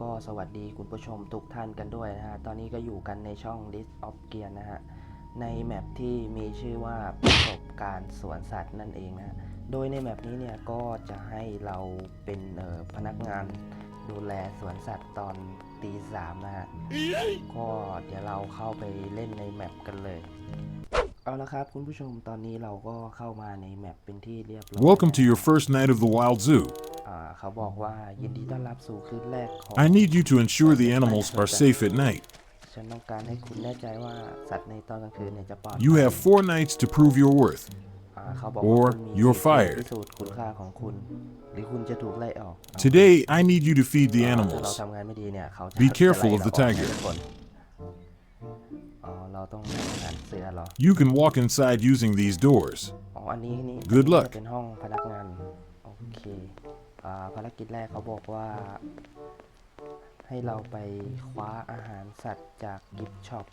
ก็สวัสดีคุณผู้ชมทุกท่านกันด้วยนะฮะ ตอนนี้ก็อยู่กันในช่อง List of Gear นะฮะ ในแมปที่มีชื่อว่าประสบการณ์สวนสัตว์นั่นเองนะโดยในแมปนี้เนี่ยก็จะให้เราเป็นพนักงานดูแลสวนสัตว์ตอนตีสามนะฮะ ก็เดี๋ยวเราเข้าไปเล่นในแมปกันเลย เอาละครับคุณผู้ชมตอนนี้เราก็เข้ามาในแมปเป็นที่เรียบร้อย Welcome to your first night of the Wild Zoo. อ่าเขาบอกว่ายินดีต้อนรับสู่คืนแรกของ I need you to ensure the animals are safe at night. ฉันต้องการให้คุณแน่ใจว่าสัตว์ในตอนกลางคืนเนี่ยจะปลอดภัย You have four nights to prove your worth. อ่าเขาบอก or ว่าคุณมี you're สิทธิ์ fired พิสูจน์คุณค่าของคุณ หรือคุณจะถูกไล่ออก Today, I need you to feed the อ่าถ้าเรา animals. ทำงานไม่ดีเนี่ยเขาจะ Be จะ careful ไล่ of เรา the ออก tiger ทุกคนอ๋อเราต้องให้อาหารเสือเหรอ You can walk inside using these doors. อ๋ออันนี้นี่ Good อันนี้ luck จะเป็นห้องพนักงาน โอเคอ่า ภารกิจแรกเขาบอกว่า ให้เราไปคว้าอาหารสัตว์จากกิฟช็อป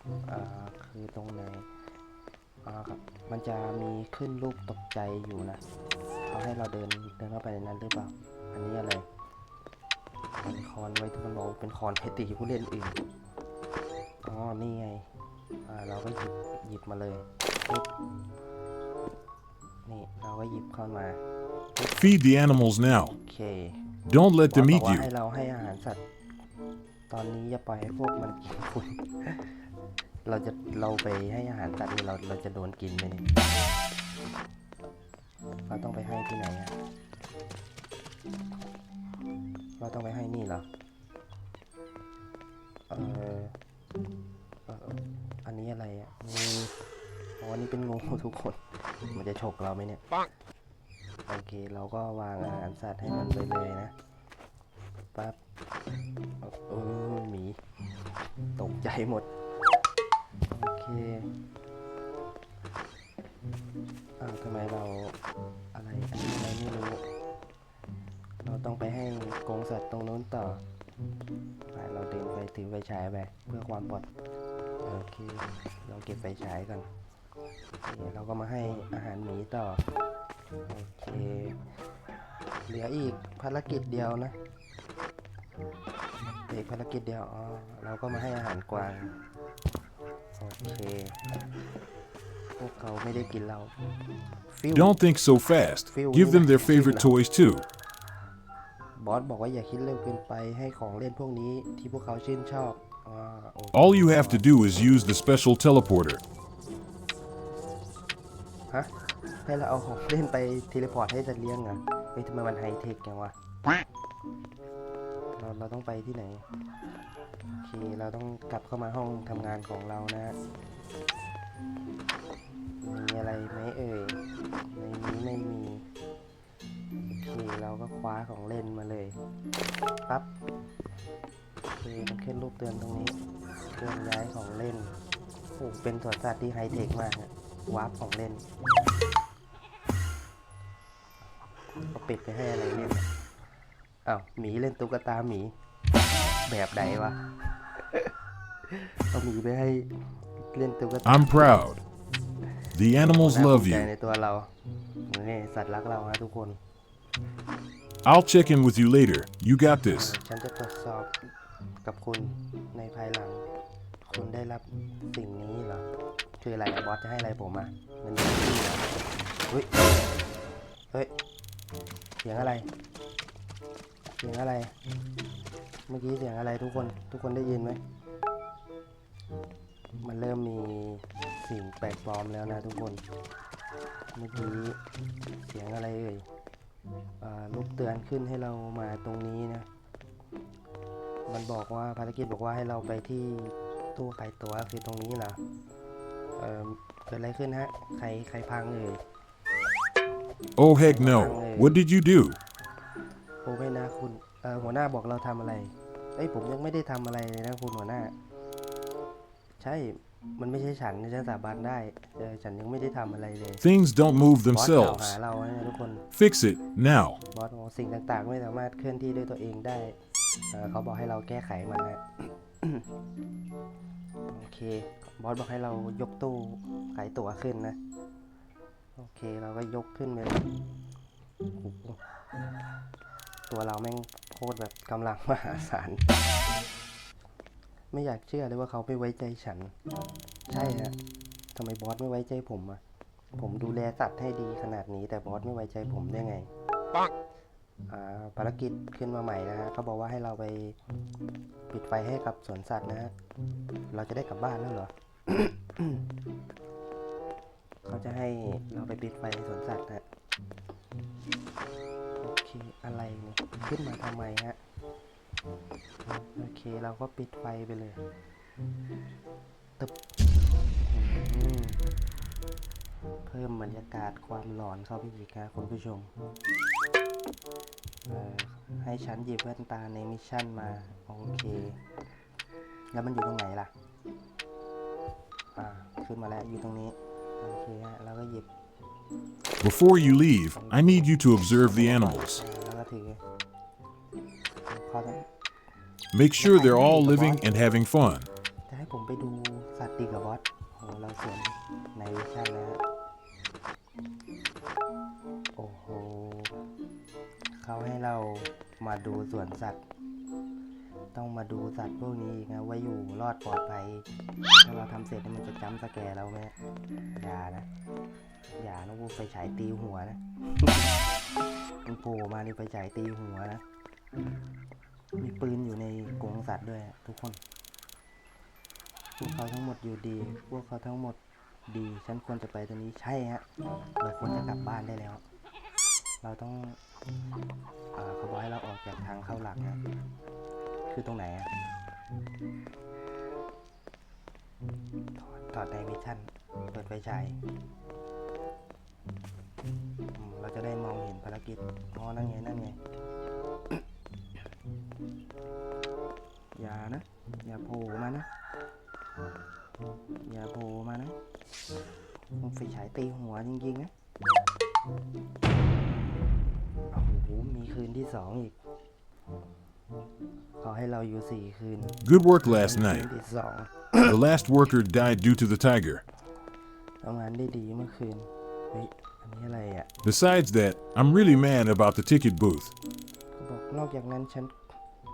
คือตรงไหนครับมันจะมีขึ้นรูปตกใจอยู่นะเขาให้เราเดินเดินเข้าไปในนั้นหรือเปล่า อันนี้อะไรคอนไว้ที่มันบอกเป็นคอนเพตีผู้เล่นอื่นอ๋อนี่ไงเราก็หยิบหยิบมาเลยปึ๊บ นี่เราก็หยิบเข้ามา Feed the animals now. โอเค Don't let บอ them สบอ eat กว่า you. ให้เราให้อาหารสัตว์ ตอนนี้อย่าปล่อยให้พวกมันกินคุณ เราจะเราไปให้อาหารสัตว์นี่เราเราจะโดนกินไหมเนี่ยเราต้องไปให้ที่ไหนอะเราต้องไปให้นี่เหรอเออเออเอออันนี้อะไรอะงูอ๋อ อันนี้เป็นงูทุกคน มันจะฉกเราไหมเนี่ย โอเค เราก็วางอาหารสัตว์ให้มันไปเลยนะ ปั๊บเออหมี ตกใจหมด โอเคอ้าวทำไมเราอะไรอะไรไม่รู้ เราต้องไปให้กรงสัตว์ตรงนู้นต่อไปเราเดินไปถือไฟฉายไปเพื่อความปลอดโอเค เราเก็บไฟฉายก่อน เคเราก็มาให้อาหารหมีต่อ โอเค เหลืออีกภารกิจเดียวนะเหลืออีกภารกิจเดียวอ๋อเราก็มาให้อาหารกวาง โอเค พวกเขาไม่ได้กินเราฟิว Don't think so fast. Give them their favorite toys too. บอสบอกว่าอย่าคิดเร็วเกินไปให้ของเล่นพวกนี้ที่พวกเขาชื่นชอบอ่าโอเค All you have to do is use the special teleporter. ฮะ ให้เราเอาของเล่นไปเทเลพอร์ตให้จะเลี้ยงเหรอะเฮ้ยทำไมมันไฮเทคจังวะ เราเราต้องไปที่ไหน โอเค เราต้องกลับเข้ามาห้องทำงานของเรานะมีอะไรไหมเอ่ย ในนี้ไม่มี โอเค เราก็คว้าของเล่นมาเลย ปั๊บโอเคมันขึ้นรูปเตือนตรงนี้ เครื่องย้ายของเล่นโอ้เป็นสวนสัตว์ที่ไฮเทคมากอะ วาร์ปของเล่นก็ปิดไปให้อะไรเล่นอะอ้าวหมีเล่นตุ๊กตาหมี แบบไหนวะเอาหมีไปให้เล่นตุ๊กตา I'm proud. The animals น่าภู love มิใจ you. ในตัวเรานี่สัตว์รักเราฮะทุกคน I'll check in with you later. You got this. ฉันจะตรวจสอบกับคุณในภายหลัง คุณได้รับสิ่งนี้เหรอ คืออะไรบอสจะให้อะไรผมอะเงินเดือนที่เหรอเฮ้ยเฮ้ยเสียงอะไร เสียงอะไร เมื่อกี้เสียงอะไรทุกคนทุกคนได้ยินไหมมันเริ่มมีสิ่งแปลกปลอมแล้วนะทุกคน เมื่อกี้เสียงอะไรเอ่ยอ่าลูกเตือนขึ้นให้เรามาตรงนี้นะ มันบอกว่าภารกิจบอกว่าให้เราไปที่ตู้ขายตั๋วคือตรงนี้เหรอ เอ่อเกิดอะไรขึ้นฮะ ใครใครพังเอ่ย Oh, heck no. What did you do? โอ้ไม่นะคุณเอ่อหัวหน้าบอกเราทำอะไรเอ้ยผมยังไม่ได้ทำอะไรเลยนะคุณหัวหน้า ใช่ มันไม่ใช่ฉันฉันสาบานได้เออฉันยังไม่ได้ทำอะไรเลย Things don't move บอสกล่าว themselves. หาเรานะทุกคน Fix it now. บอสบอกว่าสิ่งต่างๆ ไม่สามารถเคลื่อนที่ด้วยตัวเองได้เอ่อเขาบอกให้เราแก้ไขมันนะ โอเค บอสบอกให้เรายกตู้ขายตั๋วขึ้นนะ โอเคเราก็ยกขึ้นไปเลยโอ้โหตัวเราแม่งโคตรแบบกำลังมหาศาล ไม่อยากเชื่อเลยว่าเขาไม่ไว้ใจฉัน ใช่ฮะทำไมบอสไม่ไว้ใจผมอะผมดูแลสัตว์ให้ดีขนาดนี้ แต่บอสไม่ไว้ใจผมได้ไงอ่าภารกิจขึ้นมาใหม่นะฮะเขาบอกว่าให้เราไปปิดไฟให้กับสวนสัตว์นะฮะ เราจะได้กลับบ้านแล้วเหรอ เขาจะให้เราไปปิดไฟในสวนสัตว์นะโอเคอะไรเนี่ยขึ้นมาทำไมฮะโอเคเราก็ปิดไฟไปเลยตึบเพิ่มบรรยากาศความหลอนเข้าไปอีกนะคุณผู้ชมให้ฉันหยิบแว่นตาในมิชชั่นมา โอเค แล้วมันอยู่ตรงไหนล่ะ อ่าขึ้นมาแล้วอยู่ตรงนี้โอเคฮะแล้วก็หยิบ Before you leave, I need you to observe the animals. แล้วก็ถือเขาต้อง Make sure they're all living and having fun. จะให้ผมไปดูสัตว์ดีกับบอสโหเราสวนในวิชั่นแล้วโอ้โหเขาให้เรามาดูสวนสัตว์ ต้องมาดูสัตว์พวกนี้อีกนะว่าอยู่รอดปลอดภัย ถ้าเราทำเสร็จมันจะจำสแกเราไหมอย่านะ อย่านะวูไฟฉายตีหัวนะมันโผล่มานี่ไฟฉายตีหัวนะ มีปืนอยู่ในกรงสัตว์ด้วยทุกคน พวกเขาทั้งหมดอยู่ดี พวกเขาทั้งหมดดี ฉันควรจะไปตรงนี้ใช่ฮะ เราควรจะกลับบ้านได้แล้ว เราต้องอเขาบอกให้เราออกจากทางเข้าหลักนะ คือตรงไหนอะถอดถอดในวิชั่น เปิดไฟฉายเราจะได้มองเห็นภารกิจอ๋อนั่นไง นั่นไง อย่านะ อย่าโผล่มานะ อย่าโผล่มานะมันไฟฉายตีหัวจริงๆนะ โอ้โห มีคืนที่สองอีก เราอยู่สี่คืน Good work last คื night. นที่สอง The last worker died due to the tiger. ทำงานได้ดีเมื่อคืนเฮ้ยอันนี้อะไรอะ Besides that, I'm really mad about the ticket booth. เขาบอกนอกจากนั้นฉัน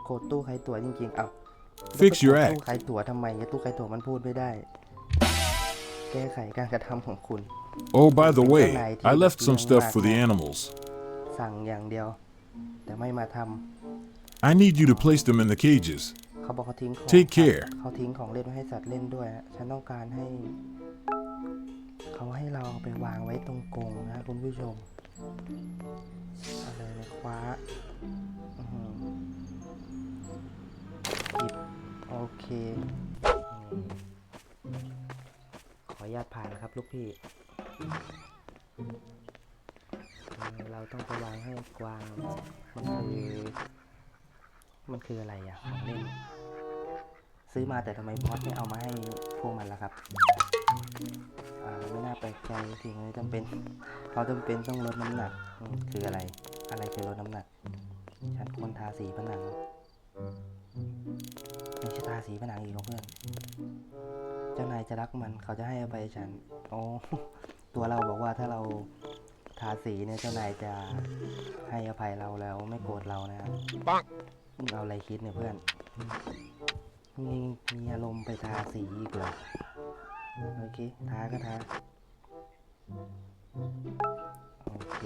โกรธตู้ใครตั๋วจริงๆ เอ้า Fix your แล้วไปโกรธ act. ตู้ใครตั๋วทำไมเนี่ยตู้ใครตั๋วมันพูดไม่ได้ แก้ไขการกระทำของคุณ Oh, by the way, I left some stuff for the animals. สั่งอย่างเดียว แต่ไม่มาทำ I need you to place them in the cages. เขาบอกเขาทิ้งของ Take care เขาทิ้งของเล่นไว้ให้สัตว์เล่นด้วยฮะฉันต้องการให้ เขาให้เราเอาไปวางไว้ตรงกรงนะคุณผู้ชมเอาเลยนะคว้าอื้อหือหยิบโอเคอืมขออนุญาตผ่านนะครับลูกพี่เออเราต้องไปวางให้กวางมันคือ มันคืออะไรอะของเล่น ซื้อมาแต่ทำไมบอสไม่เอามาให้พวกมันล่ะครับไม่น่าแปลกใจสิ่งนี้จำเป็นเขาจำเป็นต้องลดน้ำหนักคืออะไร อะไรคือลดน้ำหนัก ฉันควรทาสีผนังไม่ใช่ทาสีผนังอีกหรอเพื่อน เจ้านายจะรักมันเขาจะให้อภัยฉัน โอ้ตัวเราบอกว่าถ้าเราทาสีเนี่ยเจ้านายจะให้อภัยเราแล้วไม่โกรธเรานะครับ มึงเอาอะไรคิดเนี่ยเพื่อนมีมีอารมณ์ไปทาสีอีกเหรอ โอเค ทาก็ทา โอเค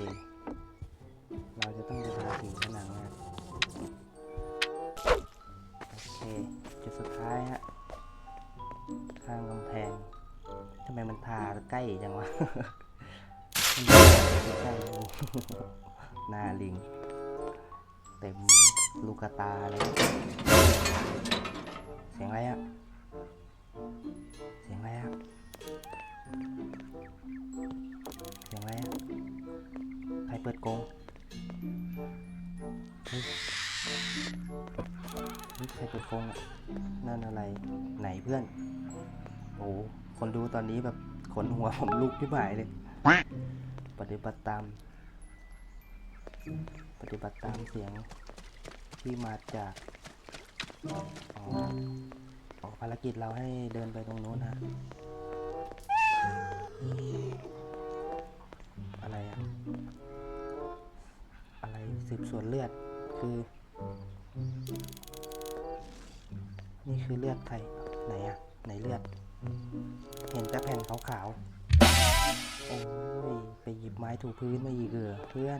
เราจะต้องไปทาสีผนังนะโอเคจุดสุดท้ายฮะ ข้างกำแพง ทำไมมันทาใกล้จังวะมันใกล้หน้าลิง เต็ม ลูกตาเลยเสียงอะไรอะเสียงอะไรอะเสียงอะไรอะใครเปิดโกงเฮ้ยใครเปิดโกงอะนั่นอะไร ไหนเพื่อน โอ้โหคนดูตอนนี้แบบขนหัวผมลุกที่หมายเลย ปฏิบัติตาม ปฏิบัติตามเสียง ที่มาจากอ๋อออกภารกิจเราให้เดินไปตรงนู้นฮะอะไรอะอะไรสืบสวนเลือดคือ นี่คือเลือดใครไหนอะไหนเลือด เห็นแต่แผ่นขาวๆโอ้ยไปหยิบไม้ถูพื้นมาอีกเออเพื่อน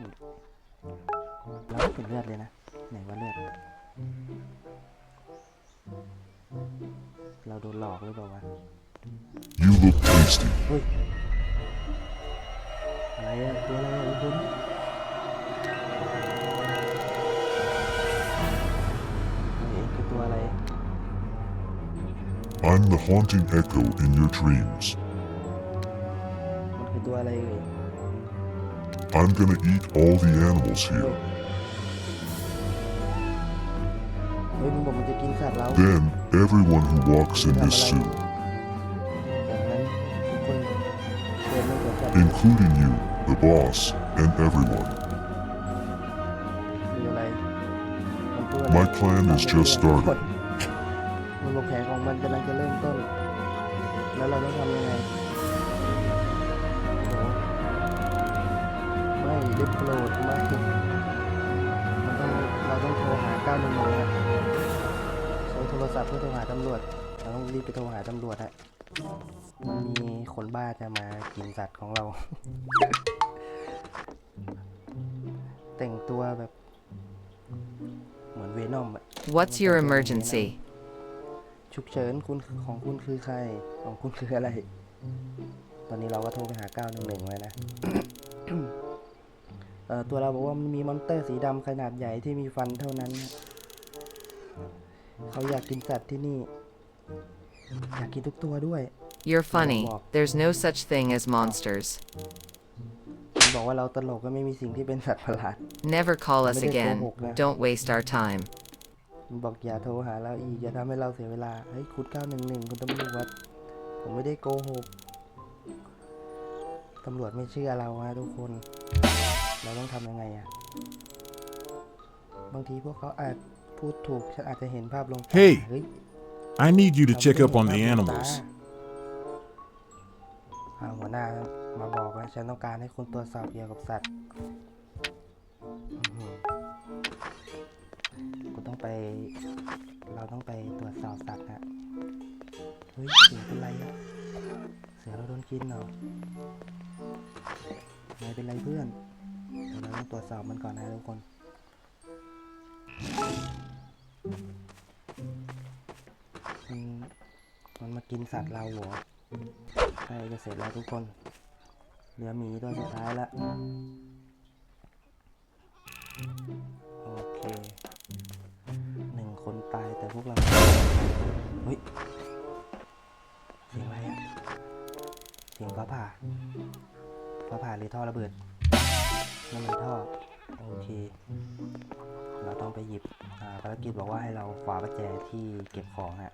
แล้วไม่เป็นเลือดเลยนะ ไหนว่าเลือด เราโดนหลอกหรือเปล่าวะ You look tasty. เฮ้ย อะไรอะตัวอะไรอะคุณเฮ้ยคือตัวอะไร I'm the haunting echo in your dreams. มันคือตัวอะไรเอ่ย I'm gonna eat all the animals เฮ้ย here. เฮ้ยมึงบอกมันจะกินสัตว์เรา Then, everyone who walks in this suit, จากนั้นทุกคนเดินไม่สนใจ including you, the boss, and everyone. คืออะไรมันพูดอะไร My plan is just started. มัน 911นะใช้โทรศัพท์เพื่อโทรหาตำรวจเราต้องรีบไปโทรหาตำรวจฮะมันมีคนบ้าจะมากินสัตว์ของเรา แต่งตัวแบบ เหมือนเวนอมอะ What's your emergency? ฉุกเฉินคุณของคุณคือใคร ของคุณคืออะไร ตอนนี้เราก็โทรไปหา 911ไว้นะเอ่อ ตัวเราบอกว่ามันมีมอนเตอร์สีดำขนาดใหญ่ที่มีฟันเท่านั้น เขาอยากกินสัตว์ที่นี่ อยากกินทุกตัวด้วย You're funny. There's no such thing as monsters. มันบอกว่าเราตลกก็ไม่มีสิ่งที่เป็นสัตว์ประหลาด Never call us ไม่ได้โก again. หกนะ Don't waste our time. มันบอกอย่าโทรหาเราอีกอย่าทำให้เราเสียเวลา เฮ้ยคุณ911คุณตำรวจ ผมไม่ได้โกหก ตำรวจไม่เชื่อเราฮะทุกคน เราต้องทำยังไงอะบางทีพวกเขาอาจพูดถูกฉันอาจจะเห็นภาพลวงตา Hey เฮ้ย I need you to เรา check ไม่ up on ได้ the เห็นภาพลวงตา animals. อ่าหัวหน้ามาบอกว่าฉันต้องการให้คุณตรวจสอบเกี่ยวกับสัตว์อื้อหือกูต้องไป เราต้องไปตรวจสอบสัตว์ฮะเฮ้ยเสือเป็นไรอะเสือเราโดนกินเหรอไม่เป็นไรเพื่อนเดี๋ยวเรา ต้องตรวจสอบมันก่อนนะทุกคน มันมากินสัตว์เราหรอใกล้จะเสร็จแล้วทุกคน เหลือหมีตัวสุดท้ายละโอเคหนึ่งคนตายแต่พวกเรา เฮ้ย เสียงอะไรอะเสียงฟ้าผ่าฟ้าผ่าหรือท่อระเบิด นั่นมันท่อ โอเค เราต้องไปหยิบอ่าภารกิจบอกว่าให้เราคว้าประแจที่เก็บของอะ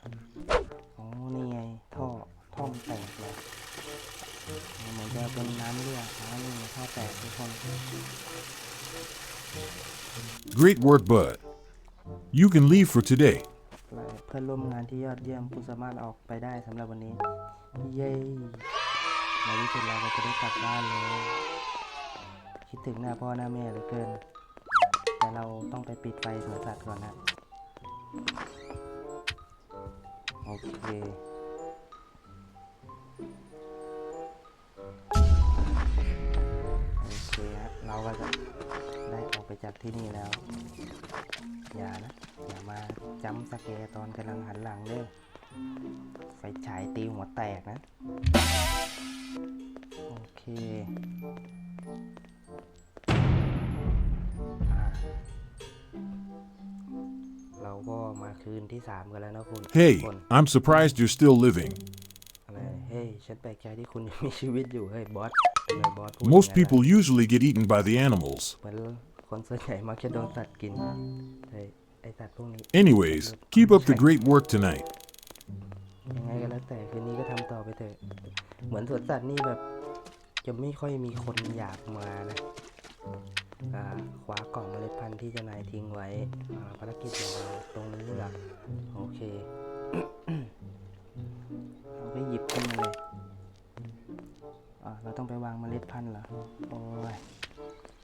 อ๋อนี่ไง ท่อ ท่อมันแตกเลยเหมือนจะเป็นน้ำรั่วอ๋อนี่ไงท่อแตกทุกคน Great work, Bud. You can leave for today. เพื่อนร่วมงานที่ยอดเยี่ยมคุณสามารถออกไปได้สำหรับวันนี้ เย้ในที่สุดเราก็จะได้กลับบ้านแล้ว คิดถึงหน้าพ่อหน้าแม่เหลือเกิน แต่เราต้องไปปิดไฟสวนสัตว์ก่อนนะ โอเคโอเคฮะเราก็จะได้ออกไปจากที่นี่แล้ว อย่านะ อย่ามาจำสแกตอนกำลังหันหลังเด้อไฟฉายตีหัวแตกนะ โอเค Hey, I'm surprised you're still living. Most people usually get eaten by the animals. Anyways, keep up the great work tonight. คว้ากล่องเมล็ดพันธุ์ที่จะนายทิ้งไว้ภารกิจของเราตรงนี้เหละโอเคเราไปหยิบขึ้นมาเลยเราต้องไปวางเมล็ดพันธุ์เหรอโอ้ย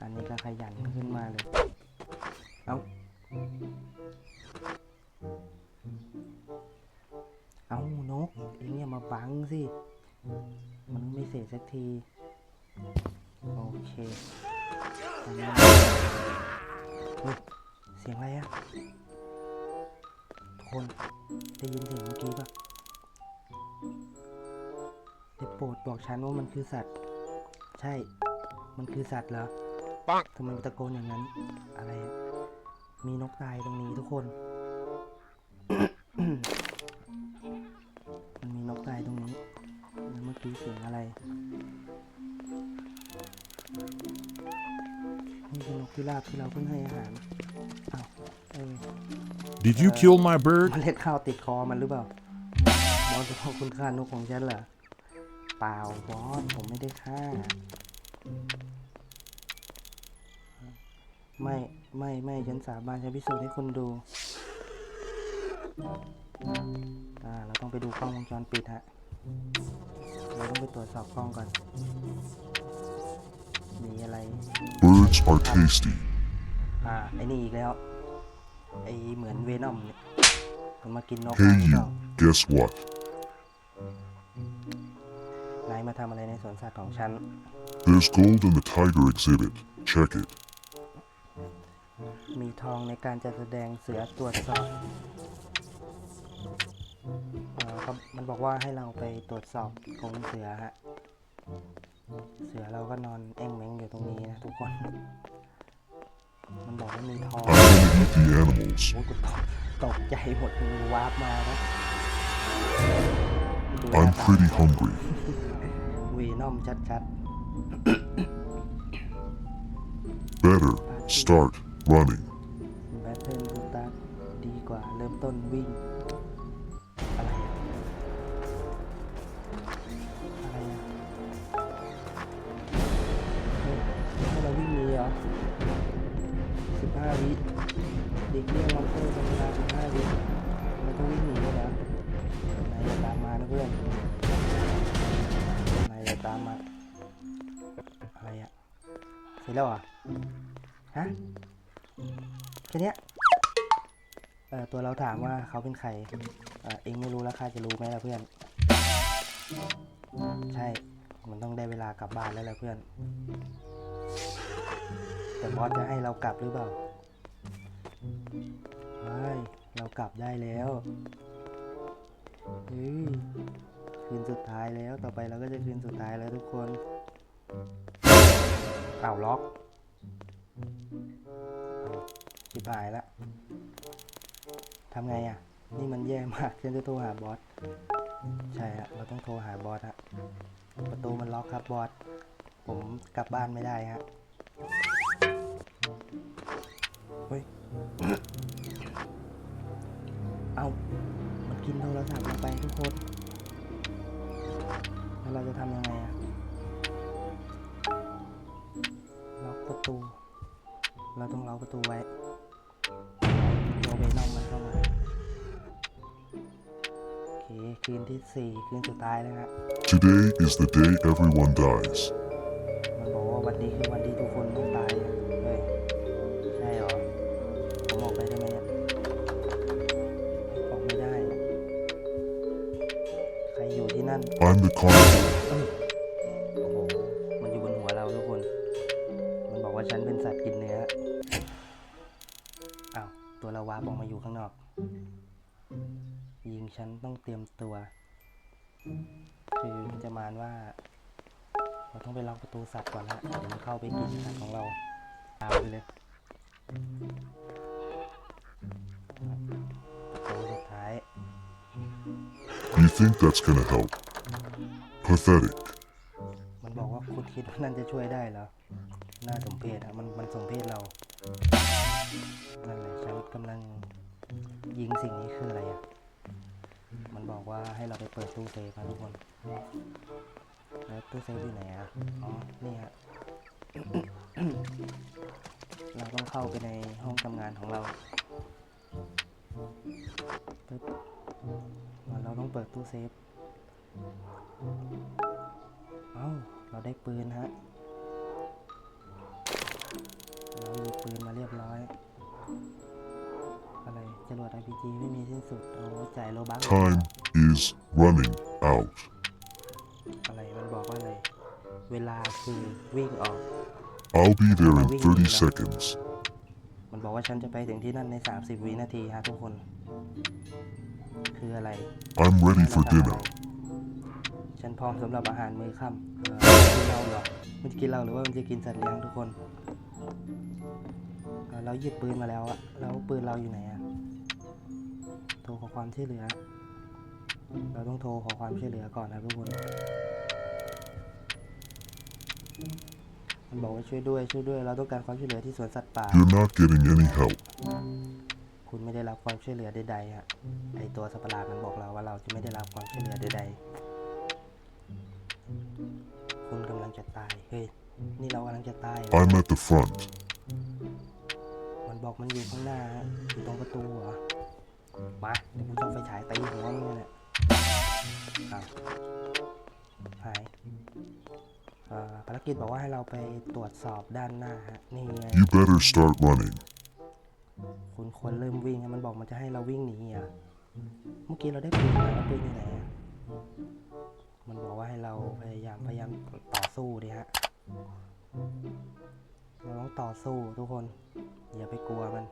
อันนี้ก็ขยันขึ้นมาเลย เอาเอานกเองอย่ามาบังสิ มันไม่เสร็จสักที โอเค บอกฉันว่ามันคือสัตว์ ใช่ มันคือสัตว์เหรอปังทำไมมันตะโกนอย่างนั้น อะไรอะมีนกตายตรงนี้ทุกคน มันมีนกตายตรงนี้แล้วเมื่อกี้เสียงอะไร นี่คือนกพิราบที่เราเพิ่งให้อาหารอ้าวเออ Did you kill my bird? เมล็ดข้าวติดคอมันหรือเปล่าบอสจะพอคุณค่านกของฉันเหรอ เปล่าบอสผมไม่ได้ฆ่า ไม่ไม่ไม่ฉันสาบานฉันพิสูจน์ให้คนดูอ่าเราต้องไปดูกล้องวงจรปิดฮะเราต้องไปตรวจสอบกล้องก่อน มีอะไร Birds are tasty. อ่าไอ้นี่อีกแล้ว ไอ้เหมือนเวนอมเนี่ยมันมากินนก Hey หรือเปล่า you, guess what? นายมาทำอะไรในสวนสัตว์ของฉัน There's gold in the tiger exhibit. Check it. มีทองในการจัดแสดงเสือตรวจสอบเอ่อครับมันบอกว่าให้เราไปตรวจสอบกรงเสือฮะ เสือเราก็นอนแอ่งแมงอยู่ตรงนี้นะทุกคน มันบอกว่ามีทอง I'm gonna eat the animals. โอ้ยกูตกตกใจหมดมีวาร์ปมานะดูหน้า I'm ตา pretty hungry. วีนอมชัด Better start running. ๆแบทเทิลสตาร์ทดีกว่าเริ่มต้นวิ่ง อะไรอะอะไรอะเฮ้ยให้เราวิ่งหนีเหรอสิบห้าวิเด็กเลี้ยง เสร็จแล้วเหรอะฮะแค่นี้เออตัวเราถามว่าเขาเป็นใครเออเองไม่รู้แล้วข้าจะรู้ไหมล่ะเพื่อน ใช่ มันต้องได้เวลากลับบ้านแล้วแหละเพื่อน แต่บอสจะให้เรากลับหรือเปล่าไม่เรากลับได้แล้วเฮ้ยคืนสุดท้ายแล้วต่อไปเราก็จะคืนสุดท้ายแล้วทุกคน เอ้าล็อกชิบหายและทำไงอะ นี่มันแย่มากฉันจะโทรหาบอส ใช่ฮะเราต้องโทรหาบอสฮะ ประตูมันล็อกครับบอส ผมกลับบ้านไม่ได้ฮะ เฮ้ย เอามันกินโทรศัพท์เราไปทุกคน แล้วเราจะทำยังไงอะล็อกประ ตู เราต้องล็อกประตูไว้ตัวเวนอมมันเข้ามาโอเคคืนที่สี่คืนสุดท้ายแล้วฮะ Today is the day everyone dies. มันบอกว่าวันนี้คือวันที่ทุกคนต้องตายอะเฮ้ยใช่เหรอ ผมออกไปได้ไหมเนี่ยออกไม่ได้ ใครอยู่ที่นั่น I'm the carnivore. ฉันต้องเตรียมตัว คือมันจะมานว่า เราต้องไปล็อกประตูสัตว์ก่อนละเดี๋ยวมันเข้าไปกินสัตว์ของเราตามไปเลยประตูสุดท้าย You think that's gonna help? Pathetic. มันบอกว่าคุณคิดว่านั่นจะช่วยได้เหรอ น่าสมเพชอะมันมันสมเพชเรา นั่นแหละฉันกำลังยิงสิ่งนี้คืออะไรอะ มันบอกว่าให้เราไปเปิดตู้เซฟนะทุกคน แล้วตู้เซฟอยู่ไหนอะอ๋อ นี่ฮะ เราต้องเข้าไปในห้องทำงานของเราปึ๊บเราต้องเปิดตู้เซฟ เอ้า เราได้ปืนฮะ เรามีปืนมาเรียบร้อย จรวด RPG ไม่มีสิ้นสุดโอ้จ่ายโลบัค Time is running out. อะไรมันบอกว่าอะไร เวลาคือวิ่งออก I'll be there in Wing 30 Luna. seconds. มันบอกว่าฉันจะไปถึงที่นั่นใน 30 วินาทีฮะทุกคน คืออะไร I'm ready for เราทำอะไร dinner. ฉันพร้อมสำหรับอาหารมื้อค่ำเออกินเราเหรอมันจะกินเราหรือว่ามันจะกินสัตว์เลี้ยงทุกคนเออเราหยิบปืนมาแล้วอะแล้วปืนเราอยู่ไหนอะ โทรขอความช่วยเหลือ เราต้องโทรขอความช่วยเหลือก่อนนะทุกคน มันบอกว่าช่วยด้วยช่วยด้วย เราต้องการความช่วยเหลือที่สวนสัตว์ป่า You're not getting any help. คุณไม่ได้รับความช่วยเหลือใดๆฮะ ไอตัวสัตว์ประหลาดมันบอกเราว่าเราจะไม่ได้รับความช่วยเหลือใดๆ คุณกำลังจะตาย เฮ้ย นี่เรากำลังจะตายเหรอ I'm at the front. มันบอกมันอยู่ข้างหน้าฮะอยู่ตรงประตูเหรอ มาเดี๋ยวกูจะเอาไฟฉายตีหัวมึงเนี่ยแหละอ้าวหายเอ่อภารกิจบอกว่าให้เราไปตรวจสอบด้านหน้าฮะ นี่ไง You better start running. คุณควรเริ่มวิ่งอะมันบอกมันจะให้เราวิ่งหนีอะ เมื่อกี้เราได้ปืนมาแล้วปืนอยู่ไหนอะมันบอกว่าให้เราพยายามพยายามต่อสู้ดิฮะ เราต้องต่อสู้ทุกคน อย่าไปกลัวมัน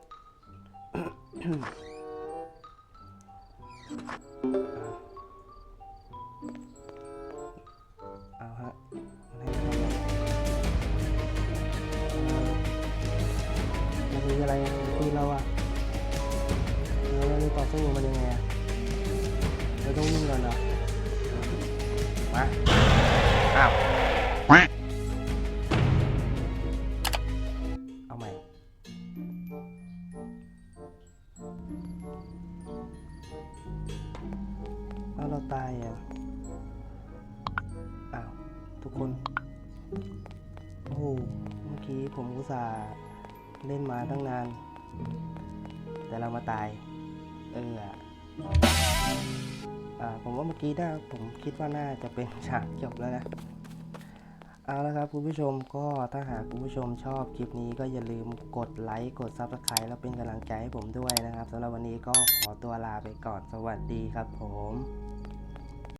เอาฮะมันให้เราทำอะไรมันมีอะไรคุยเราอะเราเราจะต่อสู้มันยังไงอะเราต้องวิ่งก่อนเหรอมาอ้าว ตั้งนาน แต่เรามาตาย เอออะอ่าผมว่าเมื่อกี้น่าผมคิดว่าน่าจะเป็นฉากจบแล้วนะ เอาละครับคุณผู้ชมก็ถ้าหากคุณผู้ชมชอบคลิปนี้ก็อย่าลืมกดไลค์กด Subscribe แล้วเป็นกำลังใจให้ผมด้วยนะครับสำหรับวันนี้ก็ขอตัวลาไปก่อนสวัสดีครับผม